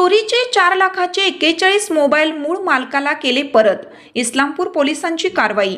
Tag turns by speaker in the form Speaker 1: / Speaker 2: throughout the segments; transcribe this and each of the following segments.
Speaker 1: चोरीचे चार लाखाचे एक्केचाळीस मोबाईल मूळ मालकाला केले परत. इस्लामपूर पोलिसांची कारवाई.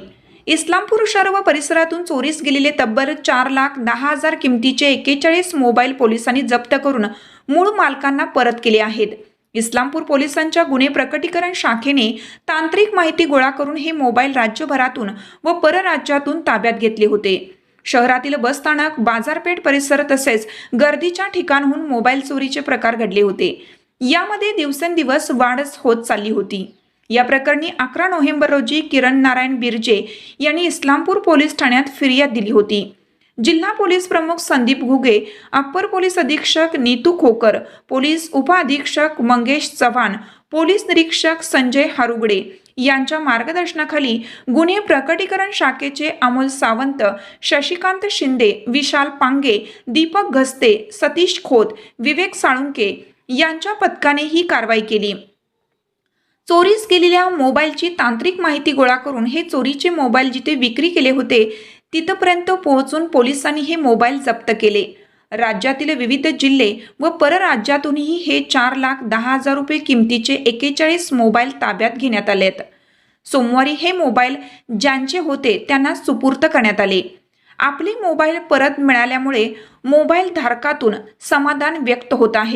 Speaker 1: इस्लामपूर शहर व परिसरातून चोरीस गेलेले तब्बल चार लाख दहा हजार किमतीचे एक्केचाळीस मोबाईल पोलिसांनी जप्त करून मूळ मालकांना परत केले आहेत. इस्लामपूर पोलिसांच्या गुन्हे प्रकटीकरण शाखेने तांत्रिक माहिती गोळा करून हे मोबाईल राज्यभरातून व परराज्यातून ताब्यात घेतले होते. शहरातील बसस्थानक बाजारपेठ परिसर तसेच गर्दीच्या ठिकाणहून मोबाईल चोरीचे प्रकार घडले होते. यामध्ये दिवसेंदिवस वाढच होत चालली होती. या प्रकरणी अकरा नोव्हेंबर रोजी किरण नारायण बिर्जे यांनी इस्लामपूर पोलीस ठाण्यात फिर्याद दिली होती. जिल्हा पोलीस प्रमुख संदीप घुगे अप्पर पोलीस अधीक्षक नीतू खोकर पोलीस उपअधीक्षक मंगेश चव्हाण पोलीस निरीक्षक संजय हारुगडे यांच्या मार्गदर्शनाखाली गुन्हे प्रकटीकरण शाखेचे अमोल सावंत शशिकांत शिंदे विशाल पांगे दीपक घस्ते सतीश खोत विवेक साळुंके यांच्या पथकाने ही कारवाई केली. चोरीस गेलेल्या मोबाईलची तांत्रिक माहिती गोळा करून हे चोरीचे मोबाईल जिथे विक्री केले होते तिथपर्यंत पोहोचून पोलिसांनी हे मोबाईल जप्त केले. राज्यातील विविध जिल्हे व परराज्यातूनही हे चार लाख दहा हजार रुपये किमतीचे एकेचाळीस मोबाईल ताब्यात घेण्यात आले आहेत सोमवारी हे मोबाईल ज्यांचे होते त्यांना सुपूर्त करण्यात आले. आपले मोबाईल परत मिळाल्यामुळे मोबाईल धारकातून समाधान व्यक्त होत आहे.